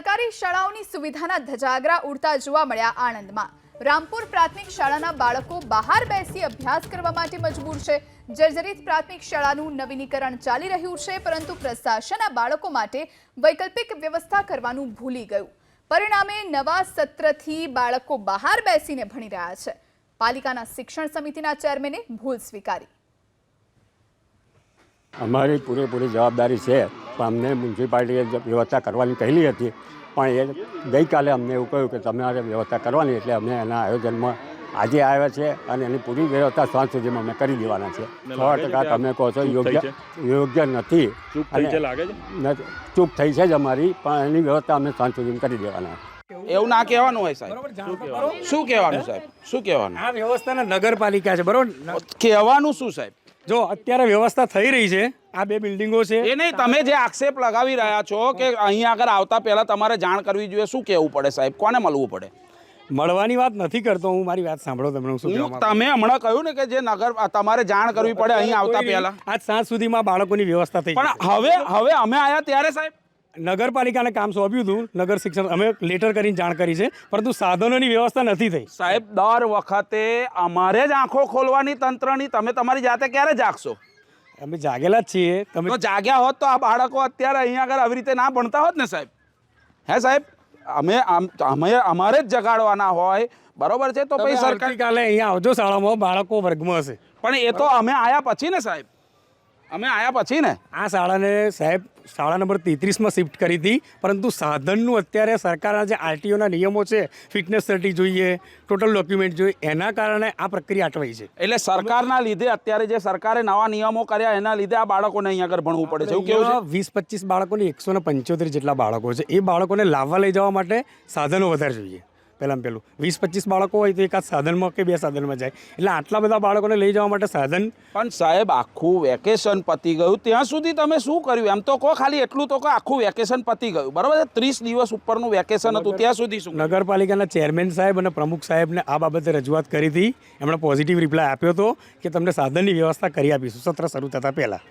સરકારી શાળાઓની સુવિધાના ધજાગરા ઉડતા જોવા મળ્યા આણંદમાં. રામપુર પ્રાથમિક શાળાના બાળકો બહાર બેસી અભ્યાસ કરવા માટે મજબૂર છે. જર્જરિત પ્રાથમિક શાળાનું નવીનીકરણ ચાલી રહ્યું છે, પરંતુ પ્રશાસન બાળકો માટે વૈકલ્પિક વ્યવસ્થા કરવાનું ભૂલી ગયું. પરિણામે નવા સત્રથી બાળકો બહાર બેસીને ભણી રહ્યા છે. પાલિકાના શિક્ષણ સમિતિના ચેરમેને ભૂલ સ્વીકારી. અમારી પૂરેપૂરી જવાબદારી છે પણ અમને મ્યુનિસિપાલિટીએ વ્યવસ્થા કરવાની કહેલી હતી. પણ એ ગઈકાલે અમને એવું કહ્યું કે તમારે વ્યવસ્થા કરવાની એટલે અમે એના આયોજનમાં આજે આવ્યા છે અને એની પૂરી વ્યવસ્થા સાંજ સુધીમાં અમે કરી દેવાના છે. સો ટકા તમે કહો છો યોગ્ય યોગ્ય નથી. ચૂક થઈ છે લાગે છે? નથી- ચૂક થઈ છે જ અમારી પણ એની વ્યવસ્થા અમે સાંજ સુધીમાં કરી દેવાના. એવું ના કહેવાનું હોય સાહેબ. શું કહેવાનું સાહેબ? શું કહેવાનું? આ વ્યવસ્થાના નગરપાલિકા છે બરોબર? કહેવાનું શું સાહેબ? જો અત્યારે વ્યવસ્થા થઈ રહી છે. આ બે બિલ્ડિંગો છે. એ નહીં તમે જે આક્ષેપ લગાવી રહ્યા છો કે અહીંયા આગળ આવતા પહેલાં તમારે જાણ કરવી જોઈએ શું કહેવું પડે સાહેબ? કોને મળવું પડે? મળવાની વાત નથી કરતો હું મારી વાત સાંભળો તમને શું હું તમે હમણાં કહ્યું ને કે જે નગર તમારે જાણ કરવી પડે અહીં આવતા પહેલાં પહેલા. આજ સાંજ સુધીમાં બાળકોની વ્યવસ્થા થઈ પણ હવે હવે અમે આવ્યા ત્યારે સાહેબ? નગરપાલિકાને કામ સોંપ્યું હતું. નગર શિક્ષણ અમે લેટર કરીને જાણ કરી છે પરંતુ સાધનોની વ્યવસ્થા નથી થઈ. સાહેબ દર વખતે અમારે જ આંખો ખોલવાની તંત્રની તમે તમારી જાતે ક્યારે જાગશો? અમે જાગેલા જ છીએ. તમે જાગ્યા હોત તો આ બાળકો અત્યારે અહીંયા આગળ આવી રીતે ના ભણતા હોત ને સાહેબ? હે સાહેબ અમે આમ- અમે અમારે જ જગાડવાના હોય. બરોબર છે? તો પછી સરકાર કાલે અહીંયા આવજો શાળામાં બાળકો વર્ગમાં હશે. પણ એ તો અમે આયા પછી ને સાહેબ? અમે આયા પછી ને? આ શાળાને સાહેબ શાળા નંબર તેત્રીસમાં શિફ્ટ કરી હતી. પરંતુ સાધનનું અત્યારે સરકારના જે આરટીઓના નિયમો છે ફિટનેસ સર્ટી જોઈએ ટોટલ ડોક્યુમેન્ટ જોઈએ એના કારણે આ પ્રક્રિયા અટવાઈ છે. એટલે સરકારના લીધે અત્યારે જે સરકારે નવા નિયમો કર્યા એના લીધે આ બાળકોને અહીંયા આગળ ભણવું પડે છે. એવું કેવું છે? વીસ પચીસ બાળકોની એકસો ને પંચોતેર જેટલા બાળકો છે. એ બાળકોને લાવવા લઈ જવા માટે સાધનો વધારે જોઈએ. પહેલાં પહેલું. વીસ પચીસ બાળકો હોય તો એકાદ સાધનમાં કે બે સાધનમાં જાય. એટલે આટલા બધા બાળકોને લઈ જવા માટે સાધન પણ સાહેબ આખું વેકેશન પતી ગયું. ત્યાં સુધી તમે શું કર્યું? એમ તો કહો ખાલી એટલું તો કહો આખું વેકેશન પતી ગયું. બરાબર છે? ત્રીસ દિવસ ઉપરનું વેકેશન હતું ત્યાં સુધી શું નગરપાલિકાના ચેરમેન સાહેબ અને પ્રમુખ સાહેબને આ બાબતે રજૂઆત કરી હતી. એમણે પોઝિટિવ રિપ્લાય આપ્યો હતો કે તમને સાધનની વ્યવસ્થા કરી આપીશું. સત્ર શરૂ થતાં પહેલાં.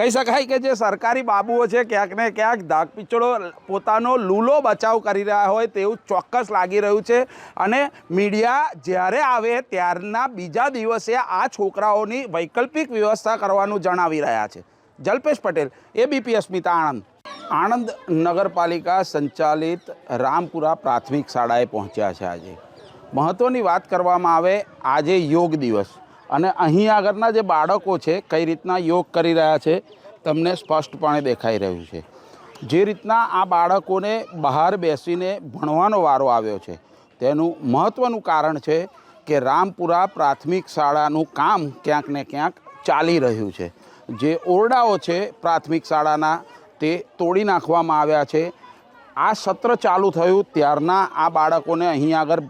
કહી શકાય કે જે સરકારી બાબુઓ છે, ક્યાંક ને ક્યાંક ધાકપિચડો પોતાનો લૂલો બચાવ કરી રહ્યા હોય તેવું ચોક્કસ લાગી રહ્યું છે. અને મીડિયા જ્યારે આવે ત્યારના બીજા દિવસે આ છોકરાઓની વૈકલ્પિક વ્યવસ્થા કરવાનું જણાવી રહ્યા છે. જલ્પેશ પટેલ એબીપી અસ્મિતા આણંદ. આણંદ નગરપાલિકા સંચાલિત રામપુરા પ્રાથમિક શાળાએ પહોંચ્યા છે આજે. મહત્ત્વની વાત કરવામાં આવે આજે યોગ દિવસ. અને અહીં આગળના જે બાળકો છે, કઈ રીતના યોગ કરી રહ્યા છે, તમને સ્પષ્ટપણે દેખાઈ રહ્યું છે. જે રીતના આ બાળકોને બહાર બેસીને ભણવાનો વારો આવ્યો છે, તેનું મહત્ત્વનું કારણ છે કે રામપુરા પ્રાથમિક શાળાનું કામ ક્યાંક ને ક્યાંક ચાલી રહ્યું છે. જે ઓરડાઓ છે પ્રાથમિક શાળાના, તે તોડી નાખવામાં આવ્યા છે. આ સત્ર ચાલુ થયું ત્યારના આ બાળકોને અહીં આગળ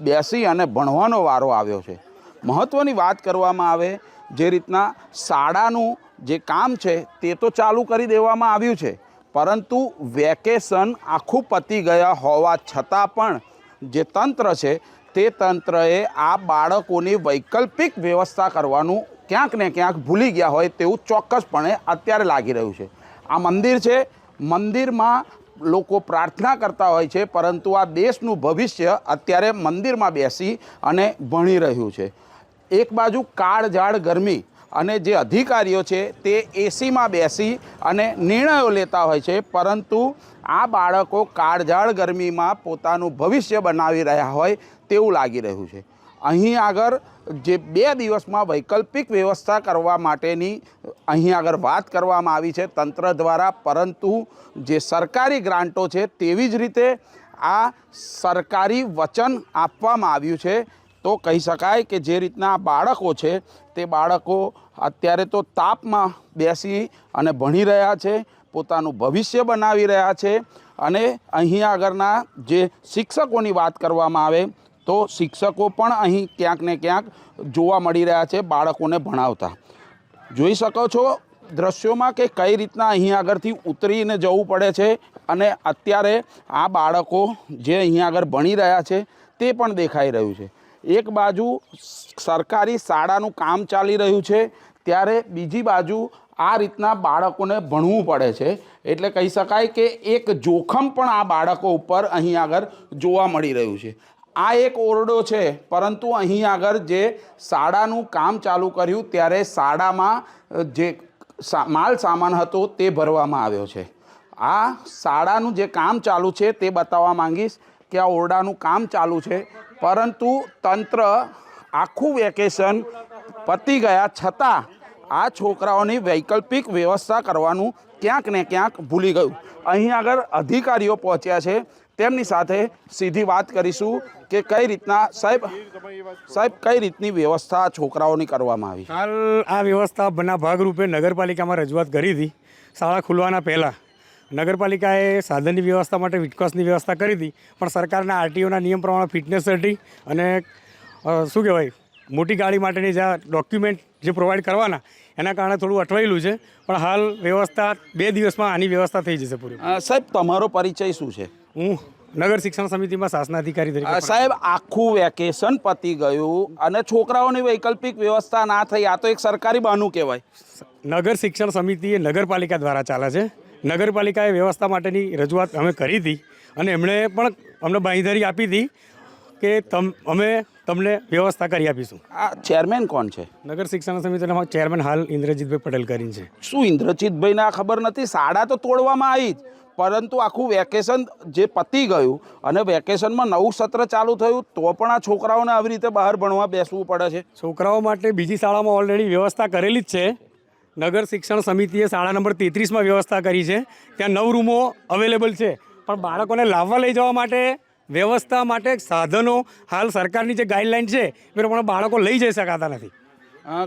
બેસી અને ભણવાનો વારો આવ્યો છે. મહત્ત્વની વાત કરવામાં આવે, જે રીતના શાળાનું જે કામ છે તે તો ચાલુ કરી દેવામાં આવ્યું છે. પરંતુ વેકેશન આખું પતી ગયા હોવા છતાં પણ જે તંત્ર છે, તે તંત્રએ આ બાળકોની વૈકલ્પિક વ્યવસ્થા કરવાનું ક્યાંક ને ક્યાંક ભૂલી ગયા હોય તેવું ચોક્કસપણે અત્યારે લાગી રહ્યું છે. આ મંદિર છે, મંદિરમાં લોકો પ્રાર્થના કરતા હોય છે, પરંતુ આ દેશનું ભવિષ્ય અત્યારે મંદિરમાં બેસી અને ભણી રહ્યું છે. એક બાજુ કાળઝાળ ગરમી અને જે અધિકારીઓ છે તે એસીમાં બેસી અને નિર્ણયો લેતા હોય છે, પરંતુ આ બાળકો કાળઝાળ ગરમીમાં પોતાનું ભવિષ્ય બનાવી રહ્યા હોય તેવું લાગી રહ્યું છે. અહીં આગળ જે બે દિવસમાં વૈકલ્પિક વ્યવસ્થા કરવા માટેની અહીં આગળ વાત કરવામાં આવી છે તંત્ર દ્વારા, પરંતુ જે સરકારી ગ્રાન્ટો છે તેવી જ રીતે આ સરકારી વચન આપવામાં આવ્યું છે તો કહી શકાય કે જે રીતના બાળકો છે, તે બાળકો અત્યારે તો તાપમાં બેસી અને ભણી રહ્યા છે, પોતાનું ભવિષ્ય બનાવી રહ્યા છે અને અહીં આગળના જે શિક્ષકોની વાત કરવામાં આવે, તો શિક્ષકો પણ અહીં ક્યાંક ને ક્યાંક જોવા મળી રહ્યા છે, બાળકોને ભણાવતા. જોઈ શકો છો દ્રશ્યોમાં કે કઈ રીતના અહીં આગળથી ઉતરીને જવું પડે છે અને અત્યારે આ બાળકો જે અહીં આગળ ભણી રહ્યા છે, તે પણ દેખાઈ રહ્યું છે. એક બાજુ સરકારી શાળાનું કામ ચાલી રહ્યું છે, ત્યારે બીજી બાજુ આ રીતના બાળકોને ભણવું પડે છે. એટલે કહી શકાય કે એક જોખમ પણ આ બાળકો ઉપર અહીં આગળ જોવા મળી રહ્યું છે. આ એક ઓરડો છે, પરંતુ અહીં આગળ જે શાળાનું કામ ચાલુ કર્યું, ત્યારે શાળામાં જે માલ સામાન હતો તે ભરવામાં આવ્યો છે. આ શાળાનું જે કામ ચાલુ છે તે બતાવવા માંગીશ કે આ ઓરડાનું કામ ચાલુ છે. પરંતુ તંત્ર આખું વેકેશન પતી ગયા છતાં આ છોકરાઓની વૈકલ્પિક વ્યવસ્થા કરવાનું ક્યાંક ને ક્યાંક ભૂલી ગયું. અહીં આગળ અધિકારીઓ પહોંચ્યા છે. તેમની સાથે સીધી વાત કરીશું કે કઈ રીતના સાહેબ સાહેબ, કઈ રીતની વ્યવસ્થા છોકરાઓની કરવામાં આવી? હાલ આ વ્યવસ્થાના ભાગરૂપે નગરપાલિકામાં રજૂઆત કરી હતી. શાળા ખુલવાના પહેલાં. નગરપાલિકાએ સાધનની વ્યવસ્થા માટે વિટકોસની વ્યવસ્થા કરી હતી પણ સરકારના આરટીઓના નિયમ પ્રમાણે ફિટનેસ સર્ટી અને શું કહેવાય મોટી ગાડી માટેની જે ડોક્યુમેન્ટ જે પ્રોવાઈડ કરવાના એના કારણે થોડું અટવાયેલું છે પણ હાલ વ્યવસ્થા બે દિવસમાં આની વ્યવસ્થા થઈ જશે પૂરી. સાહેબ તમારો પરિચય શું છે? હું નગર શિક્ષણ સમિતિમાં શાસનાધિકારી તરીકે સાહેબ આખું વેકેશન પતી ગયું અને છોકરાઓની વૈકલ્પિક વ્યવસ્થા ના થઈ. આ તો એક સરકારી બહાનું કહેવાય. નગર શિક્ષણ સમિતિ એ નગરપાલિકા દ્વારા ચાલે છે. નગરપાલિકાએ વ્યવસ્થા માટેની રજૂઆત અમે કરી હતી અને એમણે પણ અમને બાંયધરી આપી હતી કે તમ અમે તમને વ્યવસ્થા કરી આપીશું. આ ચેરમેન કોણ છે? નગર શિક્ષણ સમિતિના ચેરમેન હાલ ઇન્દ્રજીતભાઈ પટેલ કરીને છે. શું ઇન્દ્રજીતભાઈને આ ખબર નથી? શાળા તો તોડવામાં આવી જ. પરંતુ આખું વેકેશન જે પતી ગયું અને વેકેશનમાં નવું સત્ર ચાલુ થયું તો પણ આ છોકરાઓને આવી રીતે બહાર ભણવા બેસવું પડે છે. છોકરાઓ માટે બીજી શાળામાં ઓલરેડી વ્યવસ્થા કરેલી જ છે. નગર શિક્ષણ સમિતિએ શાળા નંબર તેત્રીસમાં વ્યવસ્થા કરી છે. ત્યાં નવ રૂમો અવેલેબલ છે. પણ બાળકોને લાવવા લઈ જવા માટે વ્યવસ્થા માટે સાધનો હાલ સરકારની જે ગાઈડલાઈન છે એ પ્રમાણે બાળકો લઈ જઈ શકાતા નથી.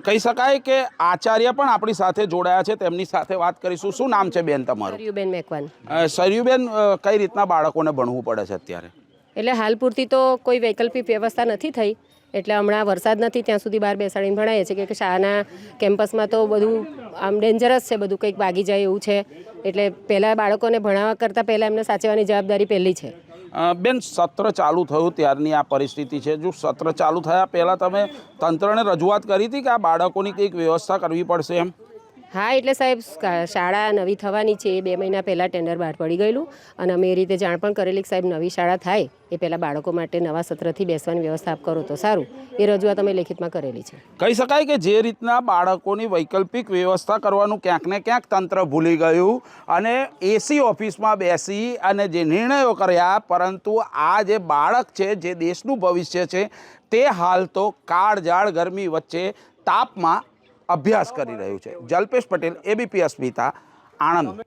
કહી શકાય કે આચાર્ય પણ આપણી સાથે જોડાયા છે. તેમની સાથે વાત કરીશું. શું નામ છે બેન તમારું? સરયુબેન મેકવાન. સરયુબેન કઈ રીતના બાળકોને ભણવું પડે છે અત્યારે? એટલે હાલ પૂરતી તો કોઈ વૈકલ્પિક વ્યવસ્થા નથી થઈ. એટલે હમણાં વરસાદ નથી, ત્યાં સુધી બહાર બેસાડીને ભણાવીએ છીએ. કે શાળાના કેમ્પસમાં તો બધું આમ ડેન્જરસ છે, બધું કંઈક વાગી જાય એવું છે. એટલે પહેલાં બાળકોને ભણાવવા કરતાં પહેલાં એમને સાચવવાની જવાબદારી પહેલી છે. બેન, સત્ર ચાલુ થયું ત્યારની આ પરિસ્થિતિ છે. જો સત્ર ચાલુ થયા પહેલાં તમે તંત્રને રજૂઆત કરી હતી કે આ બાળકોની કંઈક વ્યવસ્થા કરવી પડશે એમ? હા, એટલે સાહેબ શાળા નવી થવાની છે, એ બે મહિના પહેલાં ટેન્ડર બહાર પડી ગયેલું અને અમે એ રીતે જાણ પણ કરેલી કે સાહેબ, નવી શાળા થાય, એ પહેલાં બાળકો માટે નવા સત્રથી બેસવાની વ્યવસ્થા આપ કરો તો સારું. એ રજૂઆત અમે લેખિતમાં કરેલી છે. કહી શકાય કે જે રીતના બાળકોની વૈકલ્પિક વ્યવસ્થા કરવાનું ક્યાંક ને ક્યાંક તંત્ર ભૂલી ગયું અને એસી ઓફિસમાં બેસી અને જે નિર્ણયો કર્યા, પરંતુ આ જે બાળક છે, જે દેશનું ભવિષ્ય છે, તે હાલ તો કાળઝાળ ગરમી વચ્ચે તાપમાં અભ્યાસ કરી રહ્યું છે. જલ્પેશ પટેલ એબીપી અસ્મિતા આણંદ.